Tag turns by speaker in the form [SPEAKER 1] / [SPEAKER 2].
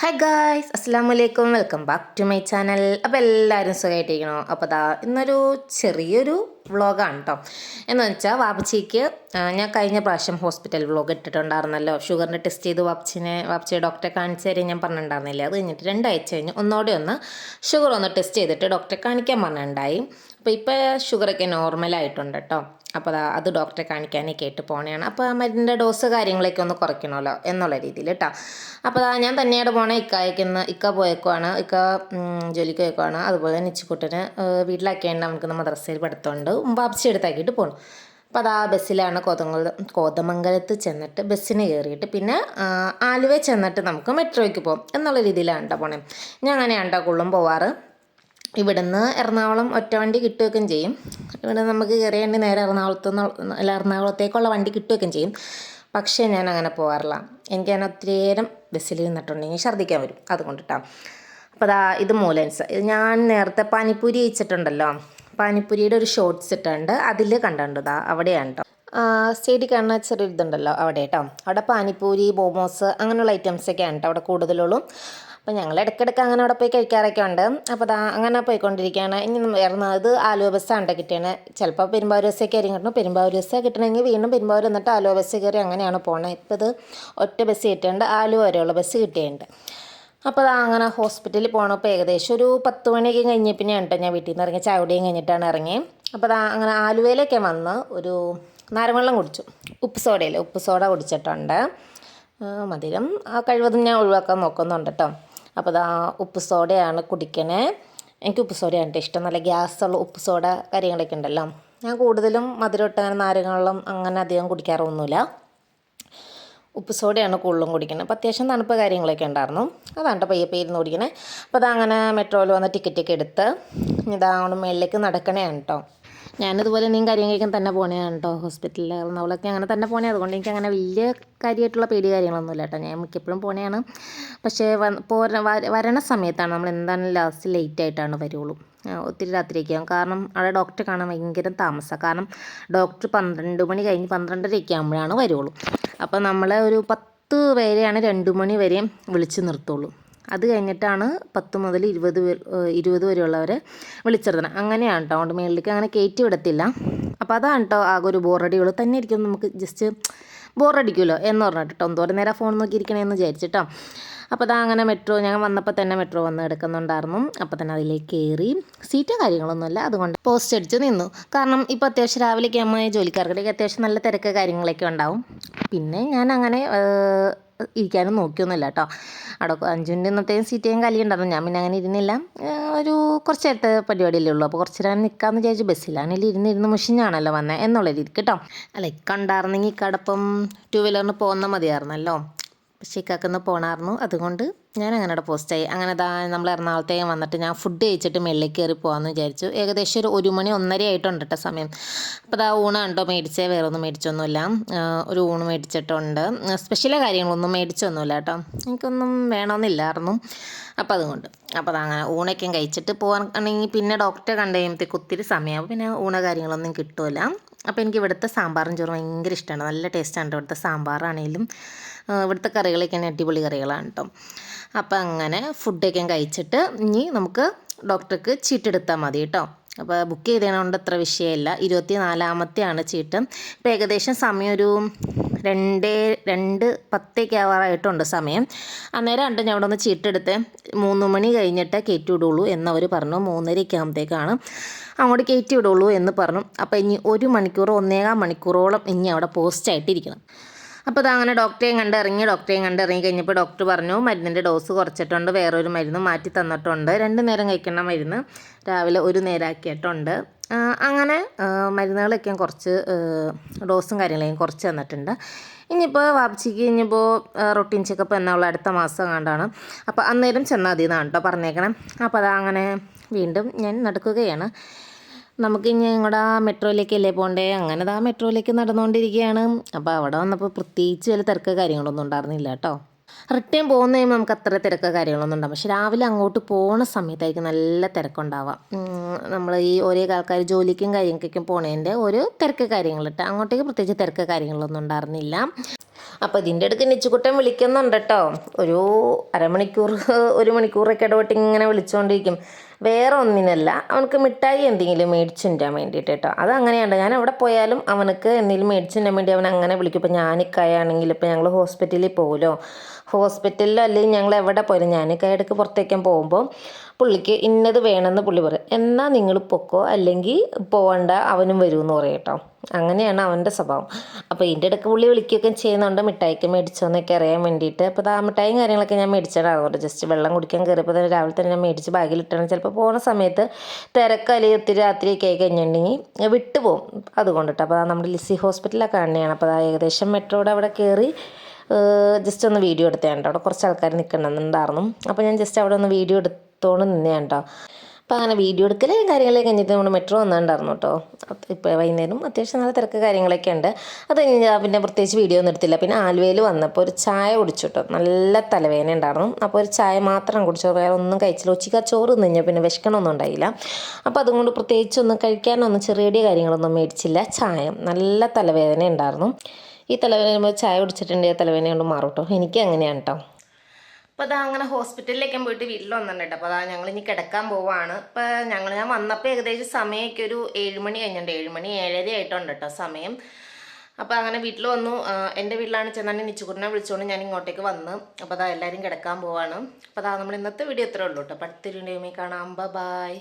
[SPEAKER 1] Hi guys അസ്സാം വലൈക്കും welcome back to my channel അപ്പോൾ എല്ലാവരും സുഖമായിട്ടിരിക്കണോ അപ്പോൾ ദാ ഇന്നൊരു ചെറിയൊരു വ്ളോഗാണ് കേട്ടോ എന്ന് വെച്ചാൽ വാപ്പച്ചിക്ക് ഞാൻ കഴിഞ്ഞ പ്രാവശ്യം ഹോസ്പിറ്റൽ വ്ളോഗ് ഇട്ടിട്ടുണ്ടായിരുന്നല്ലോ. ഷുഗറിന്റെ ടെസ്റ്റ് ചെയ്ത് വാപ്പച്ചിനെ വാപ്പച്ചിയെ ഡോക്ടറെ കാണിച്ചു തരാൻ ഞാൻ പറഞ്ഞിട്ടുണ്ടായിരുന്നില്ല. അത് കഴിഞ്ഞിട്ട് രണ്ടാഴ്ച കഴിഞ്ഞ് ഒന്നോടെ ഒന്ന് ഷുഗർ ഒന്ന് ടെസ്റ്റ് ചെയ്തിട്ട് ഡോക്ടറെ കാണിക്കാൻ പറഞ്ഞിട്ടുണ്ടായി. അപ്പോൾ ഇപ്പോൾ ഷുഗറൊക്കെ നോർമലായിട്ടുണ്ട് കേട്ടോ അപ്പോൾ അതാ ഡോക്ടറെ കാണിക്കാനൊക്കെ ആയിട്ട് പോണേയാണ് അപ്പോൾ ആ മരുന്നിന്റെ ഡോസ് കാര്യങ്ങളൊക്കെ ഒന്ന് കുറയ്ക്കണമല്ലോ എന്നുള്ള രീതിയിൽ കേട്ടോ അപ്പോൾ ഞാൻ തന്നെയാണ് പോണേ ഇക്കായ്ക്കുന്ന ഇക്ക പോയേക്കുവാണ്. ഇക്ക ജോലിക്ക് പോയേക്കുവാണ്. അതുപോലെ തന്നെ ഇച്ചിക്കുട്ടന് വീട്ടിലാക്കിയാണ് നമുക്ക് മദ്രസയിൽ പഠിത്തമുണ്ട്. വാപ്സി എടുത്താക്കിയിട്ട് പോകണം അപ്പോൾ അതാ ബസ്സിലാണ് കോതമംഗല കോതമംഗലത്ത് ചെന്നിട്ട് ബസ്സിന് കയറിയിട്ട് പിന്നെ ആലുവ ചെന്നിട്ട് നമുക്ക് മെട്രോയ്ക്ക് പോകും എന്നുള്ള രീതിയിലാണ് കേട്ടോ പോണേ. ഞാൻ അങ്ങനെയാണ് കേട്ടോ കൊള്ളും പോവാറ്. ഇവിടുന്ന് എറണാകുളം ഒറ്റ വണ്ടി കിട്ടുകയൊക്കെ ചെയ്യും. ഇവിടെ നമുക്ക് കയറിയേണ്ടി നേരെ എറണാകുളത്ത് അല്ല എറണാകുളത്തേക്കുള്ള വണ്ടി കിട്ടുകയൊക്കെ ചെയ്യും. പക്ഷേ ഞാൻ അങ്ങനെ പോകാറില്ല. എനിക്ക് ഞാൻ ഒത്തിരി നേരം ബസ്സിൽ നിന്നിട്ടുണ്ടെങ്കിൽ ഛർദ്ദിക്കാൻ വരും. അതുകൊണ്ടിട്ടാണ് അപ്പോൾ അതാ ഇത് മൂലൻസ്. ഞാൻ നേരത്തെ പാനിപ്പൂരി കഴിച്ചിട്ടുണ്ടല്ലോ. പാനിപ്പൂരിയുടെ ഒരു ഷോർട്ട്സ് ഇട്ടുണ്ട് അതിൽ കണ്ടിട്ടുണ്ട്. അവിടെയാണ് കേട്ടോ സ്റ്റേഡി കാണുന്ന ചെറിയ ഇതുണ്ടല്ലോ അവിടെ കേട്ടോ അവിടെ പാനിപ്പൂരി ബോമോസ് അങ്ങനെയുള്ള ഐറ്റംസൊക്കെയാണ് കേട്ടോ അവിടെ കൂടുതലുള്ളൂ. അപ്പോൾ ഞങ്ങൾ ഇടയ്ക്കിടയ്ക്ക് അങ്ങനെ അവിടെ പോയി കഴിക്കാറൊക്കെ ഉണ്ട്. അപ്പോൾ അതാ അങ്ങനെ പോയിക്കൊണ്ടിരിക്കുകയാണ്. ഇനി ഇത് ആലുവ ബസ്സാണ് കിട്ടിയാണ് ചിലപ്പോൾ പെരുമ്പാവൂർ ബസ്സൊക്കെ ആയിരിക്കും കിട്ടണം പെരുമ്പാവൂർ ബസ് കിട്ടണമെങ്കിൽ വീണ്ടും പെരുമ്പാവൂർ എന്നിട്ട് ആലുവ ബസ് കയറി അങ്ങനെയാണ് പോണത് ഇപ്പോൾ ഇത് ഒറ്റ ബസ് കിട്ടിയുണ്ട് ആലുവ വരെയുള്ള ബസ് കിട്ടിയുണ്ട്. അപ്പോൾ ദാ അങ്ങനെ ഹോസ്പിറ്റലിൽ പോകണപ്പോൾ ഏകദേശം ഒരു പത്ത് മണിയൊക്കെ കഴിഞ്ഞ പിന്നെ കേട്ടോ ഞാൻ വീട്ടിൽ നിന്ന് ഇറങ്ങി. ചായയുടെയും കഴിഞ്ഞിട്ടാണ് ഇറങ്ങി. അപ്പോൾ ദാ അങ്ങനെ ആലുവയിലൊക്കെ വന്ന് ഒരു നാരവെള്ളം കുടിച്ചു. ഉപ്പ് സോഡയിൽ ഉപ്പ് സോഡ കുടിച്ചിട്ടുണ്ട്. മധുരം കഴിവതും ഞാൻ ഒഴിവാക്കാൻ നോക്കുന്നുണ്ട് കേട്ടോ അപ്പോൾ ദാ ഉപ്പ് സോഡയാണ് കുടിക്കണേ. എനിക്ക് ഉപ്പ് സോഡയാണ് ഇഷ്ടം. നല്ല ഗ്യാസുള്ള ഉപ്പ് സോഡ കാര്യങ്ങളൊക്കെ ഉണ്ടല്ലോ. ഞാൻ കൂടുതലും മധുരം ഇട്ട് അങ്ങനെ നാരങ്ങളും അങ്ങനെ അധികം കുടിക്കാറൊന്നുമില്ല. ഉപ്പ് സോഡയാണ് കൂടുതലും കുടിക്കുന്നത്. അപ്പോൾ അത്യാവശ്യം തണുപ്പ് കാര്യങ്ങളൊക്കെ ഉണ്ടായിരുന്നു. അതാണ് പയ്യെ പേരുന്ന് കുടിക്കണേ. അപ്പോൾ അതങ്ങനെ മെട്രോയിൽ വന്ന് ടിക്കറ്റൊക്കെ എടുത്ത് ഇതാണ് മേളിലേക്ക് നടക്കണേ കേട്ടോ. ഞാനിതുപോലെ നീ കാര്യം കഴിക്കാൻ തന്നെ പോണേയാണ് കേട്ടോ ഹോസ്പിറ്റലിൽ അവളൊക്കെ അങ്ങനെ തന്നെ പോണേ. അതുകൊണ്ട് എനിക്ക് അങ്ങനെ വലിയ കാര്യമായിട്ടുള്ള പേടി കാര്യങ്ങളൊന്നുമില്ല കേട്ടോ ഞാൻ മിക്കപ്പോഴും പോണേയാണ് പക്ഷേ പോര വരണ സമയത്താണ് നമ്മൾ എന്താണ് ലാസ്റ്റ് ലേറ്റ് ആയിട്ടാണ് വരുള്ളൂ. ഒത്തിരി രാത്രിയൊക്കെയാകും കാരണം അവിടെ ഡോക്ടറെ കാണാൻ ഭയങ്കര താമസമാണ് കാരണം ഡോക്ടർ പന്ത്രണ്ട് മണി കഴിഞ്ഞ് പന്ത്രണ്ടരയൊക്കെ ആകുമ്പോഴാണ് വരുള്ളൂ. അപ്പോൾ നമ്മളെ ഒരു പത്ത് പേരെയാണ് രണ്ട് മണി വരെയും വിളിച്ച് നിർത്തുള്ളൂ. അത് കഴിഞ്ഞിട്ടാണ് പത്ത് മുതൽ ഇരുപത് ഇരുപത് വരെയുള്ളവരെ വിളിച്ചിരുത്തണം അങ്ങനെയാണ് കേട്ടോ അതുകൊണ്ട് മേളിലേക്ക് അങ്ങനെ കയറ്റി വിടത്തില്ല. അപ്പോൾ അതാണ് കേട്ടോ ആകെ ഒരു ബോറടിയുള്ളൂ. തന്നെ ഇരിക്കുമ്പോൾ നമുക്ക് ജസ്റ്റ് ബോറടിക്കുമല്ലോ എന്ന് പറഞ്ഞിട്ട് കേട്ടോ എന്തോരം നേരം ഫോൺ നോക്കിയിരിക്കണേന്ന് വിചാരിച്ചിട്ടോ അപ്പോൾ അതാ അങ്ങനെ മെട്രോ ഞാൻ വന്നപ്പോൾ തന്നെ മെട്രോ വന്ന് എടുക്കുന്നുണ്ടായിരുന്നു അപ്പോൾ തന്നെ അതിലേക്ക് കയറി സീറ്റോ കാര്യങ്ങളൊന്നുമില്ല അതുകൊണ്ട് പോസ്റ്റ് അടിച്ച് നിന്നു. കാരണം ഇപ്പോൾ അത്യാവശ്യം രാവിലെ ക്യാമ്പ് ജോലിക്കാർക്കിടയ്ക്ക് അത്യാവശ്യം നല്ല തിരക്ക് കാര്യങ്ങളൊക്കെ ഉണ്ടാവും. പിന്നെ ഞാൻ അങ്ങനെ ഇരിക്കാനും നോക്കിയൊന്നുമില്ല കേട്ടോ. അവിടെ അഞ്ചു മിനിറ്റ് ഇന്നത്തെയും സീറ്റേയും കലി ഉണ്ടായിരുന്നു. ഞാൻ പിന്നെ അങ്ങനെ ഇരുന്നില്ല. ഒരു കുറച്ച് നേരത്തെ പരിപാടിയല്ലേ ഉള്ളൂ. അപ്പോൾ കുറച്ച് നേരം നിൽക്കാമെന്ന് വിചാരിച്ചു. ബസ്സിലാണെങ്കിൽ ഇരുന്ന് ഇരുന്ന് മുഷിഞ്ഞാണല്ലോ വന്നത് എന്നുള്ള രീതിക്ക് കേട്ടോ. അല്ല ഇക്കണ്ടായിരുന്നെങ്കിൽ ഇക്കടപ്പം ടു വീലറിന് പോകുന്ന മതിയായിരുന്നല്ലോ. പക്ഷേ ഇക്കാക്കുന്ന പോണായിരുന്നു അതുകൊണ്ട് ഞാൻ അങ്ങനെ പോസ്റ്റ് പോസ്റ്റായി. അങ്ങനെ ദാ നമ്മൾ എറണാകുളത്തേക്ക് വന്നിട്ട് ഞാൻ ഫുഡ് കഴിച്ചിട്ട് മെല്ലേക്ക് കയറി പോകാമെന്ന് വിചാരിച്ചു. ഏകദേശം ഒരു ഒരു മണി ഒന്നര ആയിട്ടുണ്ട് കേട്ടോ സമയം. അപ്പോൾ ദാ ഊണ് കണ്ടോ? മേടിച്ചേ വേറെ ഒന്നും മേടിച്ചൊന്നുമില്ല ഒരു ഊണ് മേടിച്ചിട്ടുണ്ട്. സ്പെഷ്യല കാര്യങ്ങളൊന്നും മേടിച്ചൊന്നുമില്ല കേട്ടോ എനിക്കൊന്നും വേണമെന്നില്ലായിരുന്നു അപ്പോൾ അതുകൊണ്ട്. അപ്പോൾ അങ്ങനെ ഊണൊക്കെ കഴിച്ചിട്ട് പോകാൻ ആണെങ്കിൽ പിന്നെ ഡോക്ടറെ കണ്ടു കഴിയുമ്പോഴത്തേക്ക് ഒത്തിരി സമയമാകും പിന്നെ ഊണ കാര്യങ്ങളൊന്നും കിട്ടില്ല അപ്പോൾ എനിക്ക് ഇവിടുത്തെ സാമ്പാറും ചോറും ഭയങ്കര ഇഷ്ടമാണ്. നല്ല ടേസ്റ്റാണ് ഇവിടുത്തെ സാമ്പാറാണേലും. ഇവിടുത്തെ കറികളൊക്കെ അടിപൊളി കറികളാണ് കേട്ടോ അപ്പോൾ അങ്ങനെ ഫുഡൊക്കെ കഴിച്ചിട്ട് ഇനി നമുക്ക് ഡോക്ടർക്ക് ചീട്ടെടുത്താൽ മതി കേട്ടോ അപ്പോൾ ബുക്ക് ചെയ്തതുകൊണ്ട് അത്ര വിഷയമില്ല. ഇരുപത്തി നാലാമത്തെയാണ് ചീട്ട്. ഇപ്പോൾ ഏകദേശം സമയം ഒരു രണ്ട് രണ്ട് പത്തേക്ക് ആവാറായിട്ടുണ്ട് സമയം. അന്നേരം ഉണ്ട് ഞാൻ അവിടെ ഒന്ന് ചീട്ടെടുത്ത് മൂന്ന് മണി കഴിഞ്ഞിട്ടേ കയറ്റി വിടുള്ളൂ എന്നവർ പറഞ്ഞു. മൂന്നരയ്ക്ക് ആകുമ്പോഴത്തേക്കാണ് അങ്ങോട്ട് കയറ്റി വിടുള്ളൂ എന്ന് പറഞ്ഞു. അപ്പോൾ ഇനി ഒരു മണിക്കൂർ ഒന്നേകാൽ മണിക്കൂറോളം ഇനി അവിടെ പോസ്റ്റായിട്ടിരിക്കണം. അപ്പോൾ അതങ്ങനെ ഡോക്ടറെയും കണ്ട് ഇറങ്ങി ഡോക്ടറെയും കണ്ട് ഇറങ്ങി കഴിഞ്ഞപ്പോൾ ഡോക്ടർ പറഞ്ഞു മരുന്നിന്റെ ഡോസ് കുറച്ചിട്ടുണ്ട് വേറൊരു മരുന്ന് മാറ്റി തന്നിട്ടുണ്ട്. രണ്ട് നേരം കഴിക്കേണ്ട മരുന്ന് രാവിലെ ഒരു നേരമാക്കിയിട്ടുണ്ട് ആ, അങ്ങനെ മരുന്നുകളൊക്കെ കുറച്ച് ഡോസും കാര്യങ്ങളൊക്കെ കുറച്ച് തന്നിട്ടുണ്ട്. ഇനിയിപ്പോൾ വാപ്ചിക്ക് ഇനിയിപ്പോൾ റൊട്ടീൻ ചെക്കപ്പ് എന്നുള്ള അടുത്ത മാസം കണ്ടാണ്. അപ്പോൾ അന്നേരം ചെന്നാൽ മതി എന്നാണ് കേട്ടോ പറഞ്ഞേക്കണം. അപ്പോൾ അതങ്ങനെ വീണ്ടും ഞാൻ നടക്കുകയാണ്. നമുക്ക് ഇനി ഞങ്ങളുടെ ആ മെട്രോയിലേക്കല്ലേ പോകണ്ടേ അങ്ങനെ ആ മെട്രോയിലേക്ക് നടന്നുകൊണ്ടിരിക്കുകയാണ് അപ്പോൾ അവിടെ വന്നപ്പോൾ പ്രത്യേകിച്ച് വലിയ തിരക്ക് കാര്യങ്ങളൊന്നും ഉണ്ടായിരുന്നില്ല കേട്ടോ. റിട്ടേൺ പോകുന്ന കഴിയുമ്പോൾ നമുക്ക് അത്ര തിരക്ക് കാര്യങ്ങളൊന്നും ഉണ്ടാവും പക്ഷെ രാവിലെ അങ്ങോട്ട് പോകുന്ന സമയത്തായിരിക്കും നല്ല തിരക്കുണ്ടാവാം നമ്മൾ ഈ ഒരേ ആൾക്കാർ ജോലിക്കും കാര്യങ്ങൾക്കൊക്കെ പോണതിന്റെ ഒരു തിരക്ക് കാര്യങ്ങളിട്ട് അങ്ങോട്ടേക്ക് പ്രത്യേകിച്ച് തിരക്ക് കാര്യങ്ങളൊന്നും ഉണ്ടായിരുന്നില്ല. അപ്പോൾ ഇതിന്റെ അടുത്ത് നിച്ചുകുട്ടൻ വിളിക്കുന്നുണ്ട് കേട്ടോ. ഒരു അരമണിക്കൂർ ഒരു മണിക്കൂറൊക്കെ ഇടപെട്ട് ഇങ്ങനെ വിളിച്ചുകൊണ്ടിരിക്കും വേറെ ഒന്നിനല്ല. അവനക്ക് മിഠായി എന്തെങ്കിലും മേടിച്ചു തരാൻ വേണ്ടിയിട്ട് കേട്ടോ അത് അങ്ങനെയുണ്ട് ഞാൻ എവിടെ പോയാലും അവനക്ക് എന്തെങ്കിലും മേടിച്ചു തരാൻ വേണ്ടി അവൻ അങ്ങനെ വിളിക്കും. ഇപ്പം ഞാനിക്കായാണെങ്കിൽ ഇപ്പം ഞങ്ങൾ ഹോസ്പിറ്റലിൽ പോകുമല്ലോ ഹോസ്പിറ്റലിലോ അല്ലെങ്കിൽ ഞങ്ങൾ എവിടെ പോയാലും ഞാൻ കേടക്ക് പുറത്തേക്കാൻ പോകുമ്പോൾ പുള്ളിക്ക് ഇന്നത് വേണമെന്ന് പുള്ളി പറയും. എന്നാൽ നിങ്ങൾ പൊക്കോ അല്ലെങ്കിൽ പോകണ്ട അവനും വരുമെന്ന് പറയും കേട്ടോ. അങ്ങനെയാണ് അവന്റെ സ്വഭാവം. അപ്പോൾ ഇതിന്റെ ഇടയ്ക്ക് പുള്ളി വിളിക്കുകയൊക്കെ ചെയ്യുന്നുണ്ട്. മിഠായിക്ക് മേടിച്ചോന്നൊക്കെ അറിയാൻ വേണ്ടിയിട്ട്. അപ്പോൾ ആ മിഠായും കാര്യങ്ങളൊക്കെ ഞാൻ മേടിച്ചിടാറുണ്ട് ജസ്റ്റ് വെള്ളം കുടിക്കാൻ കയറിയപ്പോൾ തന്നെ രാവിലെ തന്നെ ഞാൻ മേടിച്ച് ബാഗിലിട്ടാണ്. ചിലപ്പോൾ പോകുന്ന സമയത്ത് തിരക്ക് അല്ലെങ്കിൽ ഒത്തിരി രാത്രിയൊക്കെ ആയി കഴിഞ്ഞിട്ടുണ്ടെങ്കിൽ വിട്ടുപോകും. അതുകൊണ്ടിട്ട് അപ്പോൾ നമ്മുടെ ലിസി ഹോസ്പിറ്റലൊക്കെ കാണുകയാണ് അപ്പോൾ ഏകദേശം മെട്രോയുടെ അവിടെ കയറി ജസ്റ്റ് ഒന്ന് വീഡിയോ എടുത്തതാണ് അവിടെ കുറച്ച് ആൾക്കാർ നിൽക്കണമെന്നുണ്ടായിരുന്നു അപ്പോൾ ഞാൻ ജസ്റ്റ് അവിടെ ഒന്ന് വീഡിയോ എടുത്തോണ്ട് നിന്നേ കേട്ടോ അപ്പോൾ അങ്ങനെ വീഡിയോ എടുക്കലും കാര്യങ്ങളൊക്കെ കഴിഞ്ഞിട്ട് നമ്മൾ മെട്രോ വന്നിട്ടുണ്ടായിരുന്നു കേട്ടോ. ഇപ്പോൾ വൈകുന്നേരം അത്യാവശ്യം നല്ല തിരക്ക് കാര്യങ്ങളൊക്കെ ഉണ്ട്. അത് പിന്നെ പ്രത്യേകിച്ച് വീഡിയോ ഒന്നും എടുത്തില്ല. പിന്നെ ആലുവയിൽ വന്നപ്പോൾ ഒരു ചായ കുടിച്ചു കേട്ടോ. നല്ല തലവേദന ഉണ്ടായിരുന്നു. അപ്പോൾ ഒരു ചായ മാത്രം കുടിച്ചു. വേറെ ഒന്നും കഴിച്ചില്ല. ഉച്ചയ്ക്ക് ചോറ് കഴിഞ്ഞാൽ പിന്നെ വിശക്കണമൊന്നും ഉണ്ടായില്ല. അപ്പോൾ അതുകൊണ്ട് പ്രത്യേകിച്ചൊന്നും കഴിക്കാനൊന്നും ചെറിയ കാര്യങ്ങളൊന്നും മേടിച്ചില്ല. ചായ. നല്ല തലവേദന ഉണ്ടായിരുന്നു. ഈ തലവേദന ചായ കുടിച്ചിട്ടുണ്ടെങ്കിൽ തലവേദന കൊണ്ട് മാറും കേട്ടോ എനിക്ക് അങ്ങനെയാണ് കേട്ടോ അപ്പോൾ അതാ അങ്ങനെ ഹോസ്പിറ്റലിലേക്ക് പോയിട്ട് വീട്ടിൽ വന്നിട്ടുണ്ട് അപ്പോൾ അതാ ഞങ്ങൾ ഇനി കിടക്കാൻ പോവാണ്. ഇപ്പോൾ ഞങ്ങൾ ഞാൻ വന്നപ്പോൾ ഏകദേശം സമയമൊക്കെ ഒരു ഏഴുമണി കഴിഞ്ഞിട്ടുണ്ട്. ഏഴുമണി ഏഴര ആയിട്ടുണ്ട് കേട്ടോ സമയം. അപ്പോൾ അങ്ങനെ വീട്ടിൽ വന്നു. എന്റെ വീട്ടിലാണ് ചെന്നാണ് നിച്ചുകുറിനെ വിളിച്ചുകൊണ്ട് ഞാൻ ഇങ്ങോട്ടേക്ക് വന്ന്. അപ്പോൾ അതാ എല്ലാവരും കിടക്കാൻ പോവാണ്. അപ്പോൾ അതാ നമ്മൾ ഇന്നത്തെ വീഡിയോ ഇത്രേ ഉള്ളൂ കേട്ടോ അപ്പോൾ അടുത്തൊരു ഡേമേ കാണാം. ബൈ